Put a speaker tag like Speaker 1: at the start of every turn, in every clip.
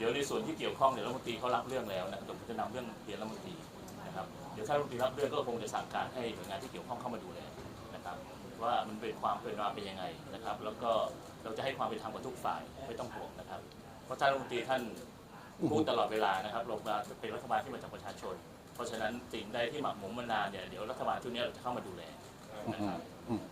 Speaker 1: เดี๋ยวในส่วนที่เกี่ยวข้องเดี๋ยวรัฐมนตรีเขารับเรื่องแล้วนะครับผมจะนำเรื่องเรียนรัฐมนตรีนะครับเดี๋ยวถ้ารัฐมนตรีรับเรื่องก็คงจะสั่งการให้หน่วยงานที่เกี่ยวข้องเข้ามาดูแลนะครับว่ามันเป็นความเป็นมาเป็นยังไงนะครับ แล้วก็เราจะให้ความเป็นธรรมกับทุกฝ่ายไม่ต้องห่วงนะครับ เพราะท่านรัฐมนตรีท่านพูดตลอดเวลานะครับเรามาเป็นรัฐบาลที่มาจากประชาชน เพราะฉะนั้นสิ่งใดที่หมักหมมมานานเนี่ยเดี๋ยวรัฐบาลชุดนี้เราจะเข้ามาดูแล นะครับ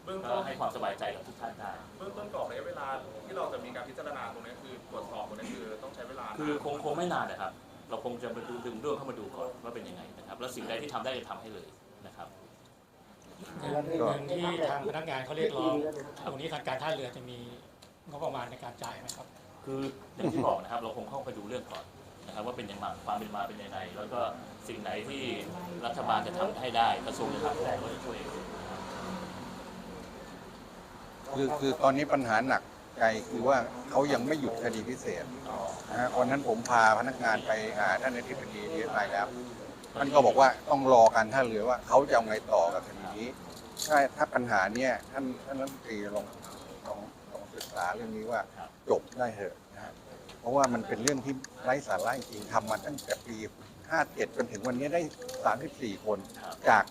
Speaker 2: เบื้อง
Speaker 1: ก็
Speaker 2: ต้น
Speaker 1: ให้ความสบายใจกับทุกท่านได้
Speaker 2: เบื้องต้นกรอบระยะเวลาที่เราจะมีการพิจารณาตรงนี้คือตรวจสอบตรงนี้คือต้องใช้เวลา
Speaker 1: คือคงคงไม่นานนะครับ เราคงจะมาดูดึงเรื่องเข้ามาดูก่อนว่าเป็นยังไงนะครับ แล้วสิ่งใดที่ทำได้จะทำให้เลยนะครับ
Speaker 3: เงินเงินที่ทางพนักงานเขาเรียกร้องตรงนี้ทางการท่าเรือจะมีงบประมาณในการจ่ายไหมครับ
Speaker 1: คืออย่างที่บอกนะครับเราคงเข้าไปดูเรื่องก่อนนะครับว่าเป็นยังไงความเป็นมาเป็นยังไงแล้วก็สิ่งไหนที่รัฐบาลจะทำให้ได้กระทรวงจะทำให้ได้ก็จะช่วย
Speaker 4: คือคือตอนนี้ปัญหาหนักใจคือว่าเขายังไม่หยุดคดีพิเศษนะฮะวันนั้นผมพาพนักงานไปหาท่านอธิบดีดีไอแล้วท่านก็บอกว่าต้องรอการท่าเรือว่าเขาจะเอาไงต่อกับคดีนี้ถ้าถ้าปัญหาเนี้ยท่านท่านรัฐมนตรีลองลองลองศึกษาเรื่องนี้ว่าจบได้เถอะนะฮะเพราะว่ามันเป็นเรื่องที่ไร้สาระจริงทำมาตั้งแต่ปี 57 จนถึงวันนี้ได้ 34 คนจาก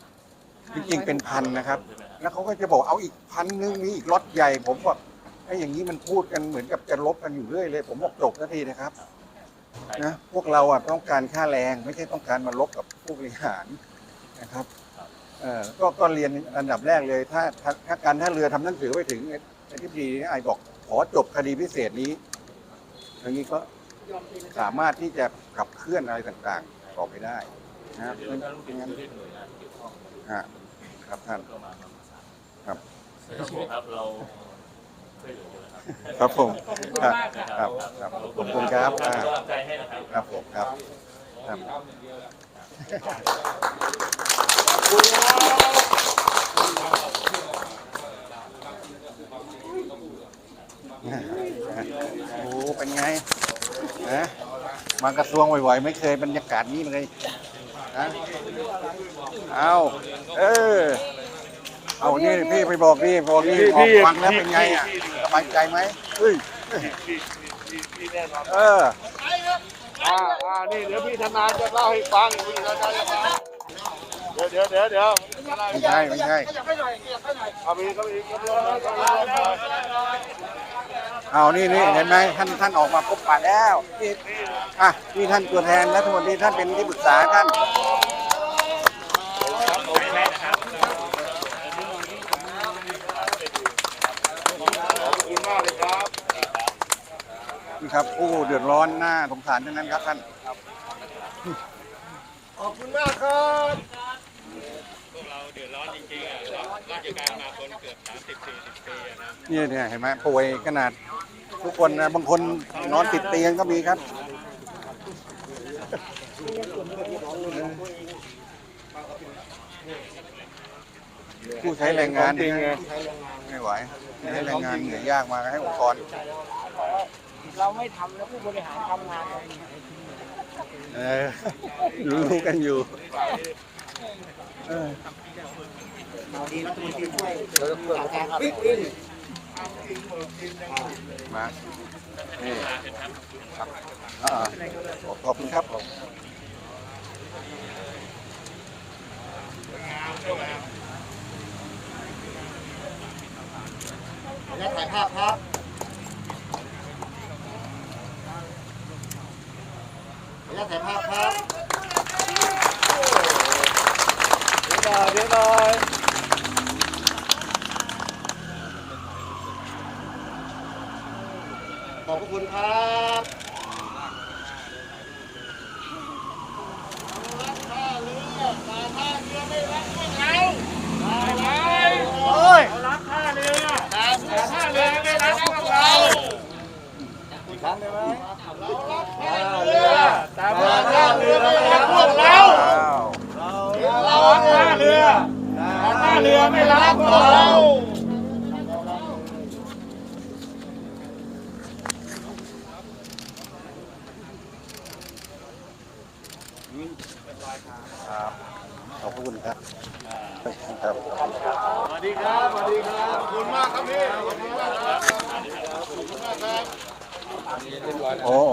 Speaker 4: จริงๆเป็นพันนะครับ
Speaker 1: ใช่ไหมครับ
Speaker 4: แล้วเขาก็จะบอกเอาอีกพันนึงนี่อีกล็อตใหญ่ ผมบอกไอ้อย่างนี้มันพูดกันเหมือนกับจะลบกันอยู่เรื่อยเลย ผมบอกจบสักทีนะครับ
Speaker 1: ใช่
Speaker 4: นะพวกเราอะต้องการค่าแรงไม่ใช่ต้องการมาลบกับผู้บริหารนะครับเออก็ก็เรียนอันดับแรกเลย ถ้าถ้าถ้าการท่าเรือทำหนังสือไปถึงอธิบดีไอ้บอกขอจบคดีพิเศษนี้อย่างนี้ก็สามารถที่จะขับเคลื่อนอะไรต่างๆต่อไปได้นะครับ
Speaker 1: เดี๋ยวท่านรัฐมนตรีจะเรียกหน่วยงานที่เกี่ยวข้อง
Speaker 4: ฮะครับท่าน
Speaker 1: ก็มามาประสาน
Speaker 4: ครับ
Speaker 1: ไม่ต้องห่วงครับเราช่วยเหลืออยู่นะครับ
Speaker 4: ครับผมครับ
Speaker 1: นะ
Speaker 4: ค
Speaker 1: ค
Speaker 4: รั
Speaker 1: รั
Speaker 4: บบครับขอบคุณครับ
Speaker 1: เป็น
Speaker 4: อ่า
Speaker 1: กำลังใจให้นะครับ
Speaker 4: ครับผมครับครับโอ้เป็นไงนะมากระทรวงบ่อยๆ ไม่เคยบรรยากาศนี้เลย นะเอาเออ เอานี่พี่ไปบอกนี่บอกนี่ออกฟังแล้วเป็นไงอะสบายใจไหมเฮ้ยเออ
Speaker 5: อ่าอ่านี่เดี๋ยวพี่ธนาจะเล่าให้ฟังพี่ธนาจะฟังเดี๋ยวเดี๋ยวเดี๋ยวเดี๋ยว
Speaker 4: ไม่ใช่ไม่ใช่
Speaker 5: เอามีก็มีก็มีก็มี
Speaker 4: เอานี่นี่เห็นไหมท่านท่านออกมาพบปะแล้วนี่อะนี่ท่านตัวแทนรัฐมนตรีท่านเป็นที่ปรึกษาท่าน
Speaker 5: ขอบคุณมากเลยครับ
Speaker 4: นี่ครับผู้เดือดร้อนหน้าสงสารทั้งนั้นครับท่าน
Speaker 5: ขอบคุณมากครับ
Speaker 4: นี่เนี่ยเห็นไหมป่วยขนาด ทุกคนนะบางคนนอนติดเตียงก็มีครับผู้ใช้แรงงานนี่นะไม่ไหวใช้แรงงานเหนื่อยยากมาให้องค์กร
Speaker 6: เราไม่ทำแล้วผู้บริหารทำงาน
Speaker 4: เออรู้กันอยู่ เออ
Speaker 6: ดีรัฐมนตรีช่วยจัดการครับ
Speaker 4: มานี่ครับอ่าขอบคุณครับผม
Speaker 6: และถ่ายภาพครับและถ่ายภาพครับ
Speaker 5: เดี๋ยวหน่อยเดี๋ยวหน่อย
Speaker 6: ขอบพระคุณครับโอ้ยรักท่าเรือแต่ท่าเรือไม่รักพวกเราอีกครั้งได้ไหมเรารักท่าเรือแต่ท่าเรือไม่รักพวกเรา
Speaker 4: อ้า
Speaker 6: เรารักท่าเรือแต่ท่าเรือไม่รักพวกเรา
Speaker 4: ครับขอบคุณครับครับ
Speaker 5: สวัสดีครับสวัสดีครับขอบคุณมากครับพี่ขอบคุณมากครับขอบคุณมากครับ
Speaker 4: โอ้